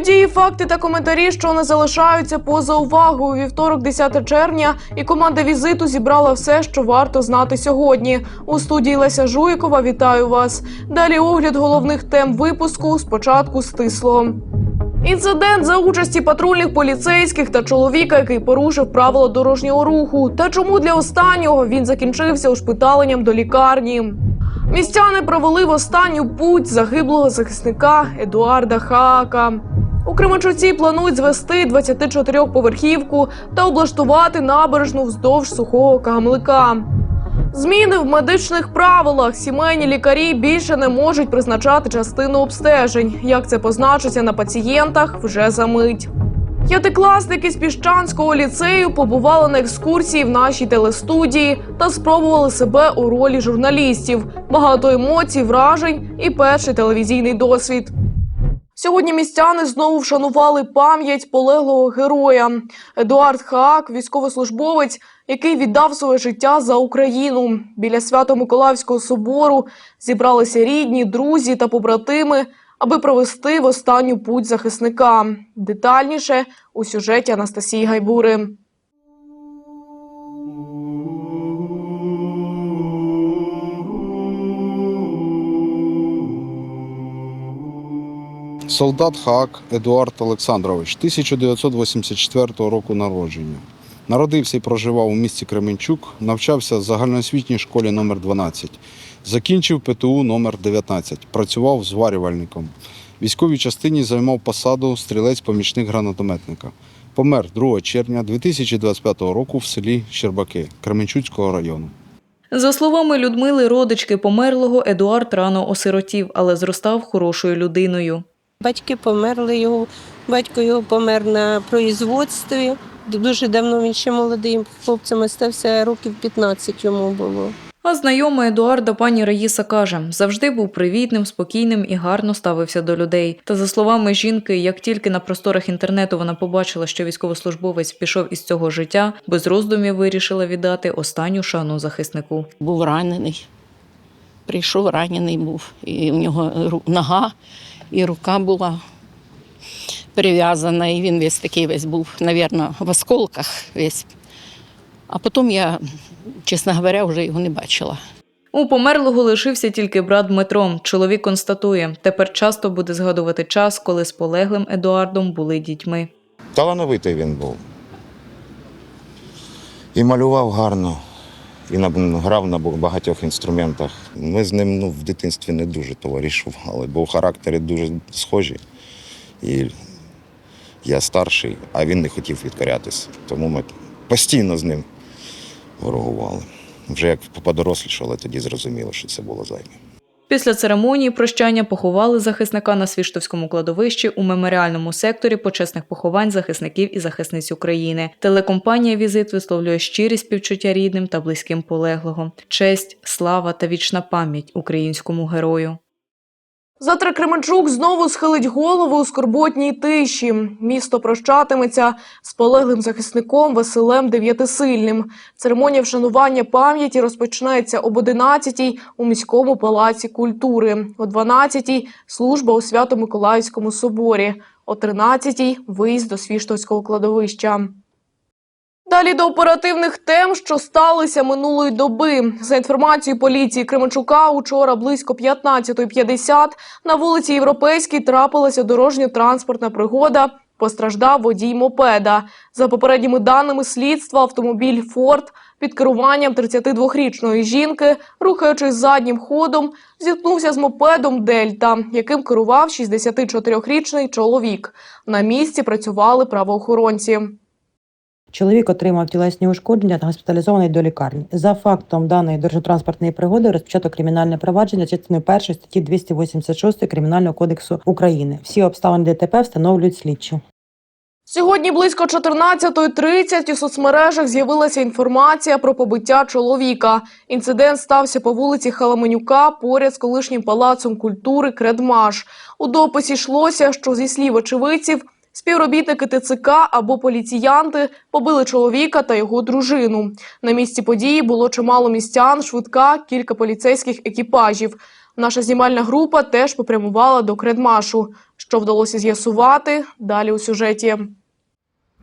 Події, факти та коментарі, що не залишаються поза увагою. Вівторок, 10 червня, і команда візиту зібрала все, що варто знати сьогодні. У студії Леся Жуйкова вітаю вас. Далі огляд головних тем випуску. Спочатку стисло. Інцидент за участі патрульних поліцейських та чоловіка, який порушив правила дорожнього руху. Та чому для останнього він закінчився ушпиталенням до лікарні? Містяни провели в останню путь загиблого захисника Едуарда Хаака. У Кременчуці планують звести 24-поверхівку та облаштувати набережну вздовж сухого камлика. Зміни в медичних правилах сімейні лікарі більше не можуть призначати частину обстежень. Як це позначиться на пацієнтах вже за мить. П'ятикласники з піщанського ліцею побували на екскурсії в нашій телестудії та спробували себе у ролі журналістів. Багато емоцій, вражень і перший телевізійний досвід. Сьогодні містяни знову вшанували пам'ять полеглого героя. Едуард Хаак, військовослужбовець, який віддав своє життя за Україну. Біля Свято-Миколаївського собору зібралися рідні, друзі та побратими, аби провести в останню путь захисника. Детальніше у сюжеті Анастасії Гайбури. Солдат Хаак Едуард Олександрович, 1984 року народження. Народився і проживав у місті Кременчук, навчався в загальноосвітній школі номер 12 Закінчив ПТУ номер 19 працював зварювальником. В військовій частині займав посаду стрілець-помічник гранатометника. Помер 2 червня 2025 року в селі Щербаки Кременчуцького району. За словами Людмили, родички померлого Едуард рано осиротів, але зростав хорошою людиною. Батьки померли його, батько його помер на производстві. Дуже давно він ще молодим хлопцем стався, років 15 йому було. А знайома Едуарда пані Раїса каже, завжди був привітним, спокійним і гарно ставився до людей. Та за словами жінки, як тільки на просторах інтернету вона побачила, що військовослужбовець пішов із цього життя, без роздумів вирішила віддати останню шану захиснику. був ранений. Прийшов ранений був. І в нього ру- нога і рука була прив'язана, і він весь такий весь був, навірно, в осколках весь. А потім я, чесно говоря, вже його не бачила. У померлого лишився тільки брат Дмитро. Чоловік констатує, тепер часто буде згадувати час, коли з полеглим Едуардом були дітьми. Талановитий він був. І малював гарно, і грав на багатьох інструментах. Ми з ним ну, в дитинстві не дуже товаришували, бо в характері дуже схожі. І я старший, а він не хотів відкорятися. Тому ми постійно з ним ворогували. Вже як подорослішали, тоді зрозуміло, що це було зайве. Після церемонії прощання поховали захисника на Свіштовському кладовищі у меморіальному секторі почесних поховань захисників і захисниць України. Телекомпанія Візит висловлює щирі співчуття рідним та близьким полеглого. Честь, слава та вічна пам'ять українському герою. Завтра Кременчук знову схилить голову у скорботній тиші. Місто прощатиметься з полеглим захисником Василем Дев'ятисильним. Церемонія вшанування пам'яті розпочнеться об 11-й у міському палаці культури, о 12-й – служба у Свято-Миколаївському соборі, о 13-й – виїзд до Свіштовського кладовища. Далі до оперативних тем, що сталися минулої доби. За інформацією поліції Кременчука, учора близько 15.50 на вулиці Європейській трапилася дорожньо-транспортна пригода. Постраждав водій мопеда. За попередніми даними слідства, автомобіль Форд під керуванням 32-річної жінки, рухаючись заднім ходом, зіткнувся з мопедом Дельта, яким керував 64-річний чоловік. На місці працювали правоохоронці. Чоловік отримав тілесні ушкодження та госпіталізований до лікарні. За фактом даної дорожньо-транспортної пригоди розпочато кримінальне провадження частиною 1 статті 286 Кримінального кодексу України. Всі обставини ДТП встановлюють слідчі. Сьогодні близько 14.30 у соцмережах з'явилася інформація про побиття чоловіка. Інцидент стався по вулиці Халаменюка поряд з колишнім палацом культури Кредмаш. У дописі йшлося, що зі слів очевидців Співробітники ТЦК або поліціянти побили чоловіка та його дружину. На місці події було чимало містян, швидка, кілька поліцейських екіпажів. Наша знімальна група теж попрямувала до Кредмашу. Що вдалося з'ясувати далі у сюжеті.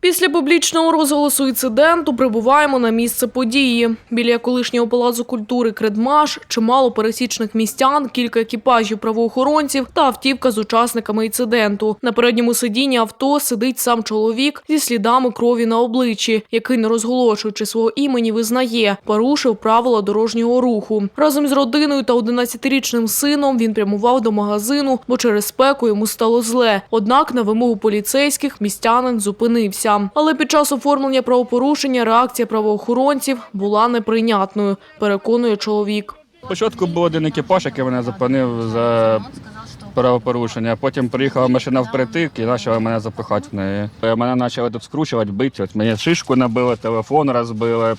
Після публічного розголосу інциденту прибуваємо на місце події. Біля колишнього палацу культури Кредмаш чимало пересічних містян, кілька екіпажів правоохоронців та автівка з учасниками інциденту. На передньому сидінні авто сидить сам чоловік зі слідами крові на обличчі, який, не розголошуючи свого імені, визнає, порушив правила дорожнього руху. Разом з родиною та 11-річним сином він прямував до магазину, бо через спеку йому стало зле. Однак на вимогу поліцейських містянин зупинився. Але під час оформлення правопорушення реакція правоохоронців була неприйнятною, переконує чоловік. Спочатку був один екіпаж, який мене зупинив за правопорушення. Потім приїхала машина впритик і почала мене запихати в неї. Мене почали тут скручувати, бити. От мені шишку набили, телефон розбили.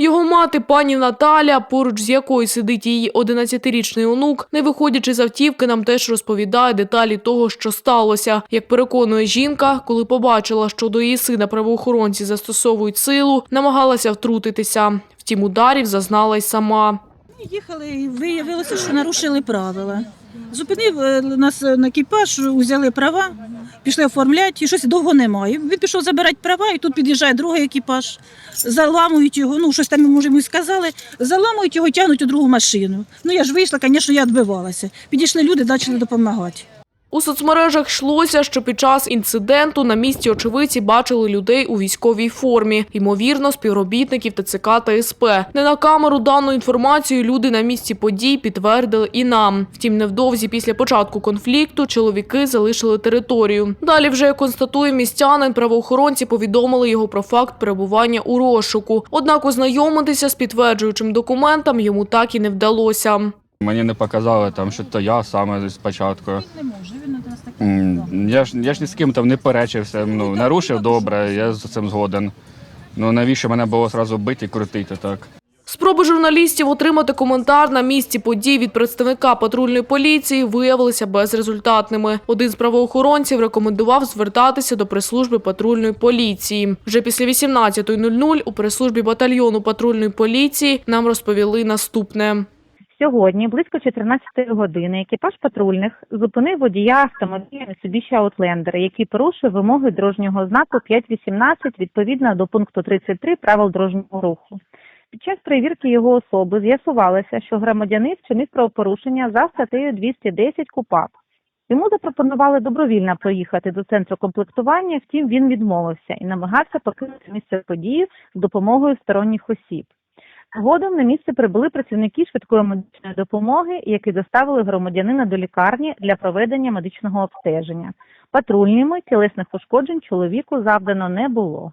Його мати, пані Наталя, поруч з якою сидить її 11-річний онук, не виходячи з автівки, нам теж розповідає деталі того, що сталося. Як переконує жінка, коли побачила, що до її сина правоохоронці застосовують силу, намагалася втрутитися. Втім, ударів зазнала й сама. Їхали і виявилося, що нарушили правила. Зупинив е, нас на екіпаж, взяли права, пішли оформляти, і щось довго немає. Він пішов забирати права, і тут під'їжджає другий екіпаж, заламують його, ну щось там може йому сказали, заламують його, тягнуть у другу машину. Ну я ж вийшла, звісно, я відбивалася. Підійшли люди, почали допомагати. У соцмережах йшлося, що під час інциденту на місці очевидці бачили людей у військовій формі, ймовірно, співробітників ТЦК та СП. Не на камеру дану інформацію люди на місці подій підтвердили і нам. Втім, невдовзі після початку конфлікту чоловіки залишили територію. Далі вже як констатує містянин, правоохоронці повідомили його про факт перебування у розшуку. Однак ознайомитися з підтверджуючим документом йому так і не вдалося. Мені не показали там, що то я саме спочатку. Не може, він на нас. Я ж я ж ні з ким там не перечився. Ну нарушив добре, я з цим згоден. Ну навіщо мене було одразу бити і крутити так? Спроби журналістів отримати коментар на місці подій від представника патрульної поліції виявилися безрезультатними. Один з правоохоронців рекомендував звертатися до прес-служби патрульної поліції. Вже після 18.00 у прес-службі батальйону патрульної поліції нам розповіли наступне. Сьогодні, близько 14 години, екіпаж патрульних зупинив водія автомобіля Mitsubishi Outlander, який порушив вимоги дорожнього знаку 5.18 відповідно до пункту 33 правил дорожнього руху. Під час перевірки його особи з'ясувалося, що громадянин вчинив правопорушення за статтею 210 КУПАП. Йому запропонували добровільно проїхати до центру комплектування, втім він відмовився і намагався покинути місце події з допомогою сторонніх осіб. Згодом на місце прибули працівники швидкої медичної допомоги, які доставили громадянина до лікарні для проведення медичного обстеження. Патрульними тілесних ушкоджень чоловіку завдано не було.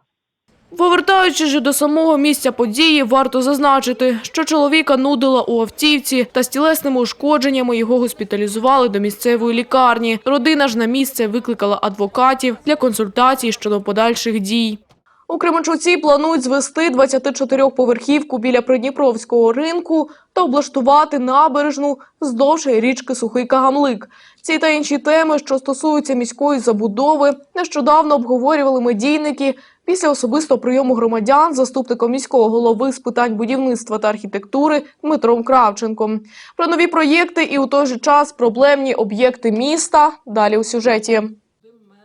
Повертаючись до самого місця події, варто зазначити, що чоловіка нудила у автівці та з тілесними ушкодженнями його госпіталізували до місцевої лікарні. Родина ж на місце викликала адвокатів для консультацій щодо подальших дій. У Кременчуці планують звести 24-поверхівку біля Придніпровського ринку та облаштувати набережну вздовж річки Сухий Кагамлик. Ці та інші теми, що стосуються міської забудови, нещодавно обговорювали медійники після особистого прийому громадян заступником міського голови з питань будівництва та архітектури Дмитром Кравченком. Про нові проєкти і у той же час проблемні об'єкти міста. Далі у сюжеті.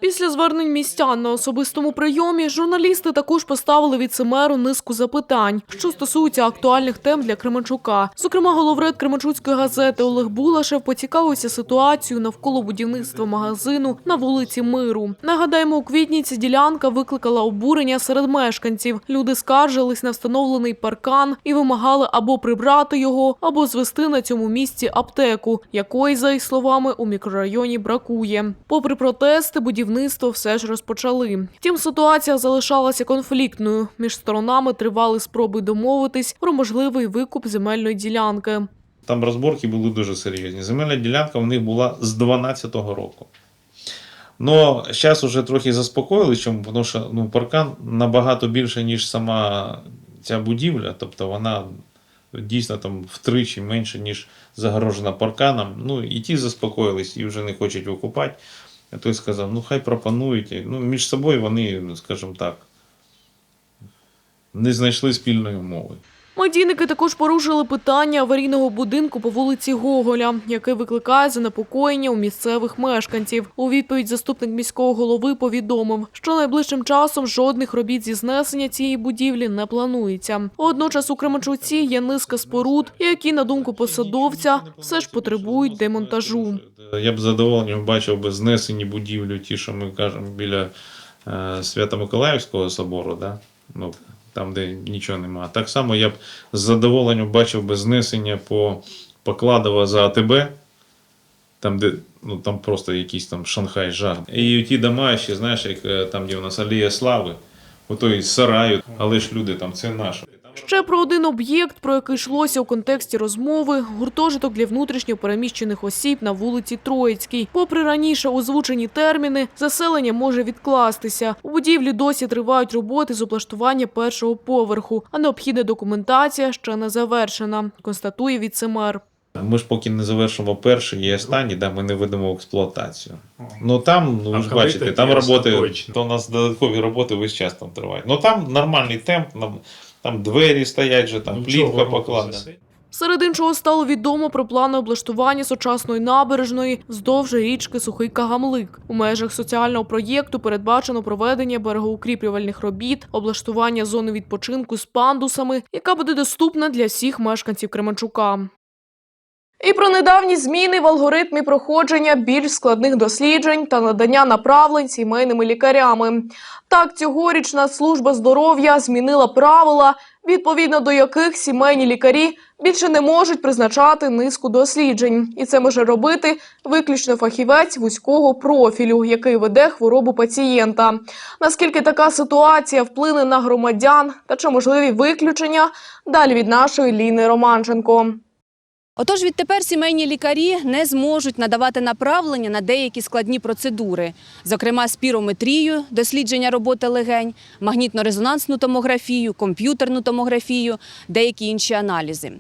Після звернень містян на особистому прийомі журналісти також поставили віцемеру низку запитань, що стосуються актуальних тем для Кременчука. Зокрема, головред Кременчуцької газети Олег Булашев поцікавився ситуацією навколо будівництва магазину на вулиці Миру. Нагадаємо, у квітні ця ділянка викликала обурення серед мешканців. Люди скаржились на встановлений паркан і вимагали або прибрати його, або звести на цьому місці аптеку, якої, за їх словами, у мікрорайоні бракує. Попри протести, будівництво все ж розпочали. Втім, ситуація залишалася конфліктною. Між сторонами тривали спроби домовитись про можливий викуп земельної ділянки. Там розборки були дуже серйозні. Земельна ділянка в них була з 2012 року. Ну, зараз вже трохи заспокоїлись, чому? тому що ну, паркан набагато більше, ніж сама ця будівля. Тобто вона дійсно там втричі менше, ніж загорожена парканом. Ну і ті заспокоїлись і вже не хочуть викупати. А той сказав, ну хай пропонують. Ну, між собою вони, скажімо так, не знайшли спільної мови. Медійники також порушили питання аварійного будинку по вулиці Гоголя, яке викликає занепокоєння у місцевих мешканців. У відповідь заступник міського голови повідомив, що найближчим часом жодних робіт зі знесення цієї будівлі не планується. Водночас у Кременчуці є низка споруд, які, на думку посадовця, все ж потребують демонтажу. Я б задоволенням бачив би знесені будівлі, ті, що ми кажемо біля е, Свято-Миколаївського собору, да? ну, там, де нічого немає. Так само я б з задоволенням бачив би знесення по Покладова за АТБ, там, де ну, там просто якийсь там Шанхай жах. І ті дома ще, знаєш, як е, там, де у нас Алія Слави, отой сараю, але ж люди там, це наше. Ще про один об'єкт, про який йшлося у контексті розмови – гуртожиток для внутрішньо переміщених осіб на вулиці Троїцькій. Попри раніше озвучені терміни, заселення може відкластися. У будівлі досі тривають роботи з облаштування першого поверху, а необхідна документація ще не завершена, констатує віцемер. Ми ж поки не завершимо перший і останній, да, ми не ведемо в експлуатацію. Ну там, ну ви ж бачите, там роботи, то у нас додаткові роботи весь час там тривають. Ну там нормальний темп, там, там двері стоять же, там плівка покладена. Серед іншого стало відомо про плани облаштування сучасної набережної вздовж річки Сухий Кагамлик. У межах соціального проєкту передбачено проведення берегоукріплювальних робіт, облаштування зони відпочинку з пандусами, яка буде доступна для всіх мешканців Кременчука. І про недавні зміни в алгоритмі проходження більш складних досліджень та надання направлень сімейними лікарями. Так, цьогорічна служба здоров'я змінила правила, відповідно до яких сімейні лікарі більше не можуть призначати низку досліджень, і це може робити виключно фахівець вузького профілю, який веде хворобу пацієнта. Наскільки така ситуація вплине на громадян та чи можливі виключення? Далі від нашої Ліни Романченко. Отож, відтепер сімейні лікарі не зможуть надавати направлення на деякі складні процедури, зокрема спірометрію, дослідження роботи легень, магнітно-резонансну томографію, комп'ютерну томографію, деякі інші аналізи.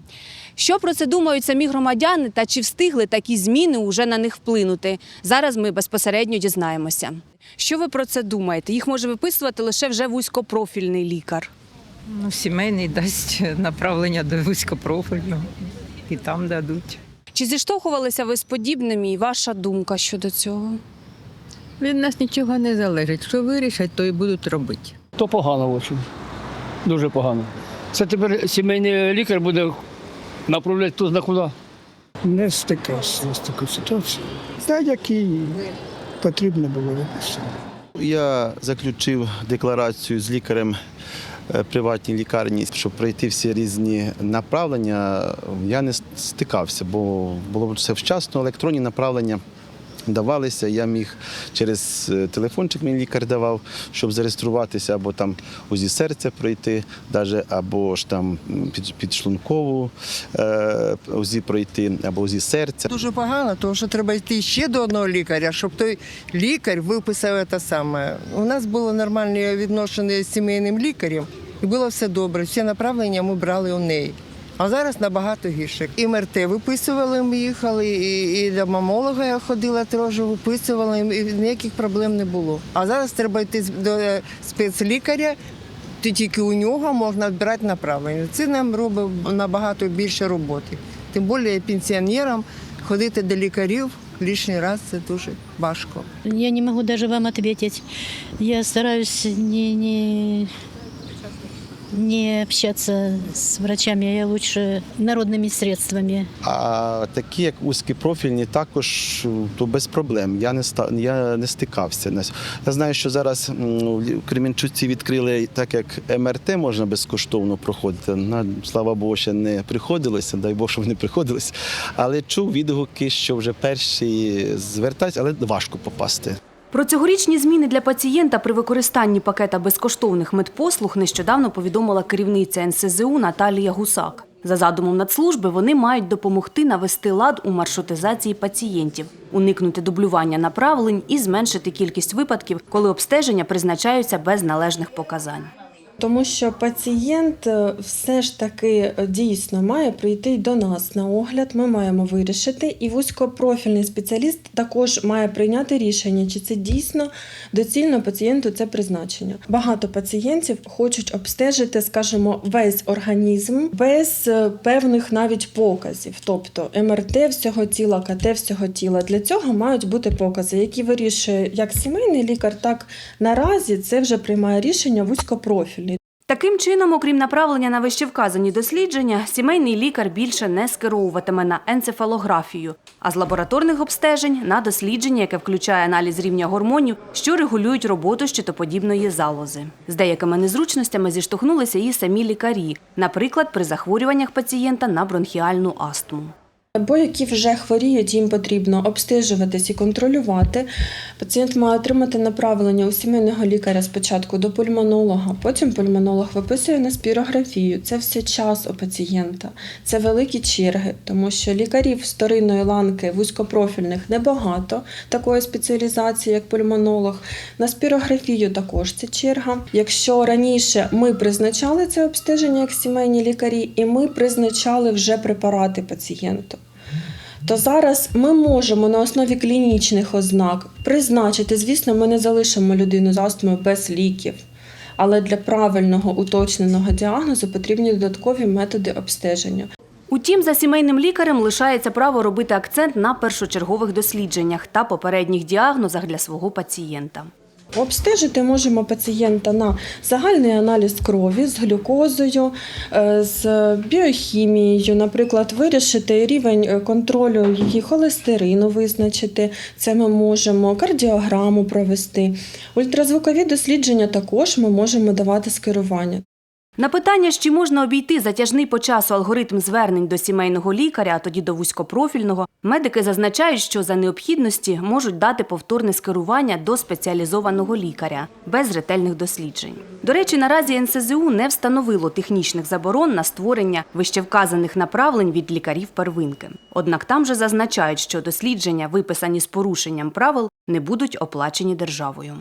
Що про це думають самі громадяни та чи встигли такі зміни уже на них вплинути? Зараз ми безпосередньо дізнаємося. Що ви про це думаєте? Їх може виписувати лише вже вузькопрофільний лікар. Ну, сімейний дасть направлення до вузькопрофільного і там дадуть. Чи зіштовхувалися ви з подібним і ваша думка щодо цього? Від нас нічого не залежить. Що вирішать, то і будуть робити. То погано дуже. Дуже погано. Це тепер сімейний лікар буде направляти тут на куди. Не стикався з такою ситуацією. Та які потрібно було виписати. Я заключив декларацію з лікарем приватній лікарні, щоб пройти всі різні направлення. Я не стикався, бо було б все вчасно, електронні направлення. Давалися, я міг через е, телефончик мій лікар давав, щоб зареєструватися, або там УЗІ серця пройти, даже, або ж там під, підшлункову е, УЗІ пройти, або УЗІ серця. Дуже погано, тому що треба йти ще до одного лікаря, щоб той лікар виписав те саме. У нас було нормальне відношення з сімейним лікарем, і було все добре. Всі направлення ми брали у неї. А зараз набагато гірше. І МРТ виписували, ми їхали, і, і до мамолога я ходила теж, виписували, і ніяких проблем не було. А зараз треба йти до спецлікаря, то тільки у нього можна брати направлення. Це нам робить набагато більше роботи. Тим більше пенсіонерам ходити до лікарів лишній раз це дуже важко. Я не могу даже вам ответить. Я стараюсь не, не, не общаться с врачами, я лучше народными средствами. А такі, як вузькі профільні, також то без проблем. Я не ста я не стикався. Я знаю, що зараз м, в Кремінчуці відкрили так, як МРТ можна безкоштовно проходити. На слава Богу, ще не приходилося, дай Бог, щоб не приходилось. Але чув відгуки, що вже перші звертаються, але важко попасти. Про цьогорічні зміни для пацієнта при використанні пакета безкоштовних медпослуг нещодавно повідомила керівниця НСЗУ Наталія Гусак. За задумом надслужби вони мають допомогти навести лад у маршрутизації пацієнтів, уникнути дублювання направлень і зменшити кількість випадків, коли обстеження призначаються без належних показань. Тому що пацієнт е, все ж таки е, дійсно має прийти до нас на огляд. Ми маємо вирішити, і вузькопрофільний спеціаліст також має прийняти рішення, чи це дійсно доцільно пацієнту це призначення. Багато пацієнтів хочуть обстежити, скажімо, весь організм без е, певних навіть показів, тобто МРТ всього тіла, КТ всього тіла. Для цього мають бути покази, які вирішує як сімейний лікар, так наразі це вже приймає рішення вузькопрофільний. Таким чином, окрім направлення на вищевказані дослідження, сімейний лікар більше не скеровуватиме на енцефалографію, а з лабораторних обстежень на дослідження, яке включає аналіз рівня гормонів, що регулюють роботу щитоподібної залози. З деякими незручностями зіштовхнулися і самі лікарі, наприклад, при захворюваннях пацієнта на бронхіальну астму. Або які вже хворіють, їм потрібно обстежуватись і контролювати. Пацієнт має отримати направлення у сімейного лікаря спочатку до пульмонолога, потім пульмонолог виписує на спірографію. Це все час у пацієнта. Це великі черги, тому що лікарів вторинної ланки вузькопрофільних небагато такої спеціалізації, як пульмонолог. На спірографію також це черга. Якщо раніше ми призначали це обстеження як сімейні лікарі, і ми призначали вже препарати пацієнту то зараз ми можемо на основі клінічних ознак призначити, звісно, ми не залишимо людину з астмою без ліків. Але для правильного уточненого діагнозу потрібні додаткові методи обстеження. Утім, за сімейним лікарем лишається право робити акцент на першочергових дослідженнях та попередніх діагнозах для свого пацієнта. Обстежити можемо пацієнта на загальний аналіз крові з глюкозою, е, з біохімією, наприклад, вирішити рівень е, контролю її холестерину, визначити. Це ми можемо кардіограму провести. Ультразвукові дослідження також ми можемо давати скерування. На питання, чи можна обійти затяжний по часу алгоритм звернень до сімейного лікаря, а тоді до вузькопрофільного, медики зазначають, що за необхідності можуть дати повторне скерування до спеціалізованого лікаря без ретельних досліджень. До речі, наразі НСЗУ не встановило технічних заборон на створення вищевказаних направлень від лікарів первинки. Однак там же зазначають, що дослідження, виписані з порушенням правил, не будуть оплачені державою.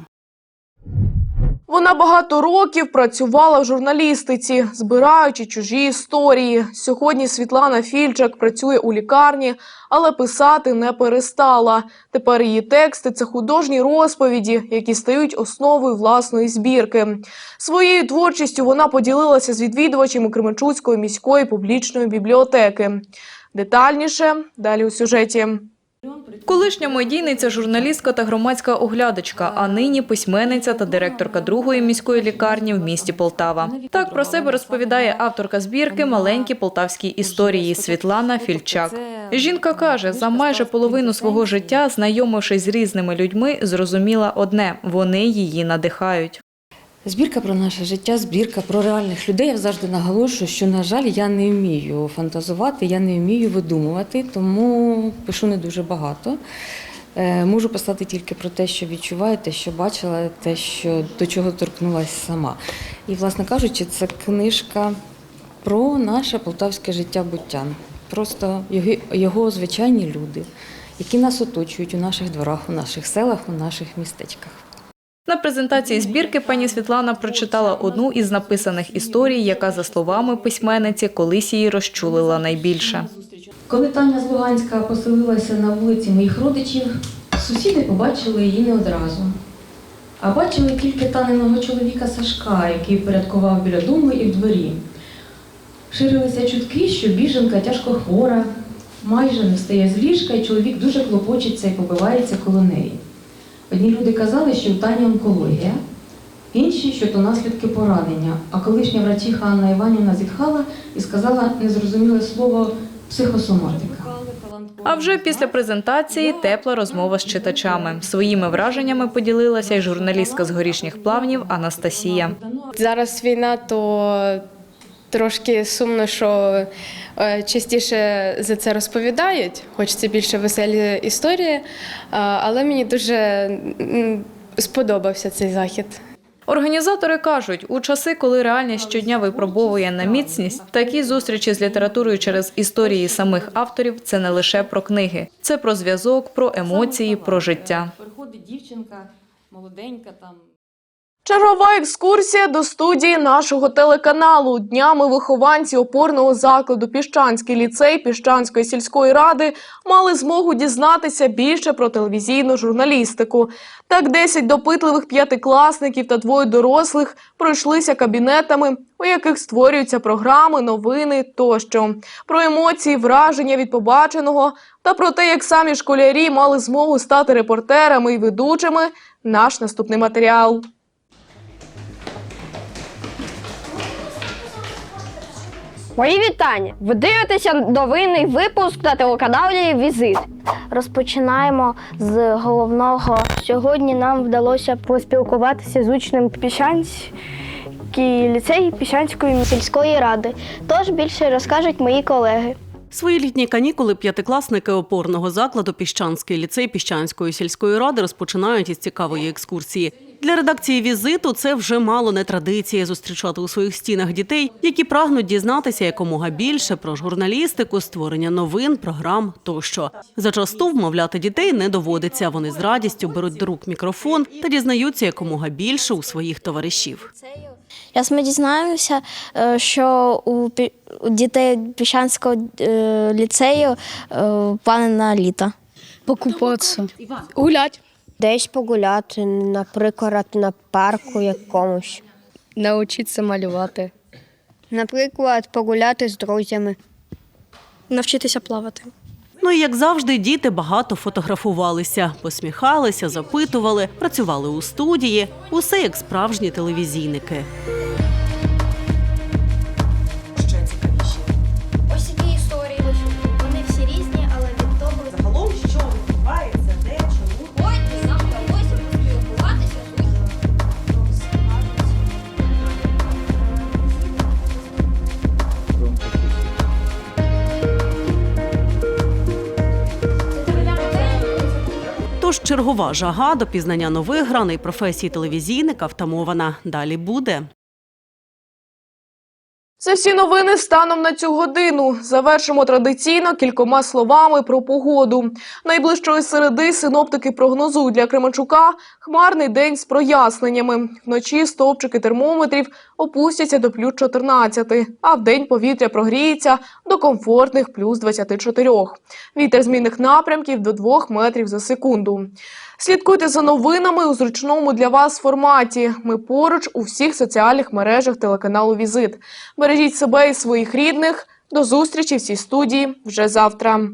Вона багато років працювала в журналістиці, збираючи чужі історії. Сьогодні Світлана Фільчак працює у лікарні, але писати не перестала. Тепер її тексти це художні розповіді, які стають основою власної збірки. Своєю творчістю вона поділилася з відвідувачами Кременчуцької міської публічної бібліотеки. Детальніше далі у сюжеті. Колишня медійниця, журналістка та громадська оглядачка, а нині письменниця та директорка другої міської лікарні в місті Полтава. Так про себе розповідає авторка збірки Маленькі полтавські історії Світлана Фільчак. Жінка каже, за майже половину свого життя, знайомившись з різними людьми, зрозуміла одне: вони її надихають. Збірка про наше життя, збірка про реальних людей. Я завжди наголошую, що, на жаль, я не вмію фантазувати, я не вмію видумувати, тому пишу не дуже багато. Е, Можу писати тільки про те, що відчуваю, те, що бачила, те, що до чого торкнулася сама. І, власне кажучи, це книжка про наше полтавське життя буття. Просто його, його звичайні люди, які нас оточують у наших дворах, у наших селах, у наших містечках. На презентації збірки пані Світлана прочитала одну із написаних історій, яка, за словами письменниці, колись її розчулила найбільше. Коли Таня з Луганська поселилася на вулиці моїх родичів, сусіди побачили її не одразу. А бачили тільки таненого чоловіка Сашка, який порядкував біля дому і в дворі. Ширилися чутки, що біженка тяжко хвора, майже не встає з ліжка, і чоловік дуже клопочеться і побивається коло неї. Одні люди казали, що в Тані онкологія, інші, що то наслідки поранення. А колишня врачиха Анна Іванівна зітхала і сказала незрозуміле слово психосоматика. А вже після презентації тепла розмова з читачами. Своїми враженнями поділилася й журналістка з горішніх плавнів Анастасія. Зараз війна, то трошки сумно, що е, частіше за це розповідають. Хочеться більше веселі історії, але мені дуже сподобався цей захід. Організатори кажуть, у часи, коли реальність щодня випробовує на міцність, такі зустрічі з літературою через історії самих авторів це не лише про книги, це про зв'язок, про емоції, про життя. Приходить дівчинка молоденька там. Чергова екскурсія до студії нашого телеканалу. Днями вихованці опорного закладу Піщанський ліцей Піщанської сільської ради мали змогу дізнатися більше про телевізійну журналістику. Так, 10 допитливих п'ятикласників та двоє дорослих пройшлися кабінетами, у яких створюються програми, новини тощо. Про емоції, враження від побаченого та про те, як самі школярі мали змогу стати репортерами і ведучими. Наш наступний матеріал. Мої вітання! Ви дивитеся новинний випуск на телеканалі Візит. Розпочинаємо з головного. Сьогодні нам вдалося поспілкуватися з учнем Піщанський ліцей Піщанської сільської ради. Тож більше розкажуть мої колеги. Свої літні канікули п'ятикласники опорного закладу Піщанський ліцей Піщанської сільської ради розпочинають із цікавої екскурсії. Для редакції візиту це вже мало не традиція зустрічати у своїх стінах дітей, які прагнуть дізнатися якомога більше про журналістику, створення новин, програм тощо. Зачасту вмовляти дітей не доводиться. Вони з радістю беруть до рук мікрофон та дізнаються якомога більше у своїх товаришів. Зараз ми дізнаємося, е, що у пі- дітей Піщанського е, ліцею е, плани на літо. Покупатися. Гулять. Десь погуляти, наприклад, на парку якомусь. Навчитися малювати. Наприклад, погуляти з друзями. Навчитися плавати. Ну і як завжди, діти багато фотографувалися, посміхалися, запитували, працювали у студії. Усе як справжні телевізійники. Чергова жага до пізнання нових граней професії телевізійника втамована. Далі буде. Це всі новини станом на цю годину. Завершимо традиційно кількома словами про погоду. Найближчої середи синоптики прогнозують для Кременчука хмарний день з проясненнями. Вночі стовпчики термометрів опустяться до плюс 14, а вдень повітря прогріється до комфортних плюс 24. Вітер змінних напрямків до 2 метрів за секунду. Слідкуйте за новинами у зручному для вас форматі. Ми поруч у всіх соціальних мережах телеканалу Візит. Бережіть себе і своїх рідних. До зустрічі в цій студії вже завтра.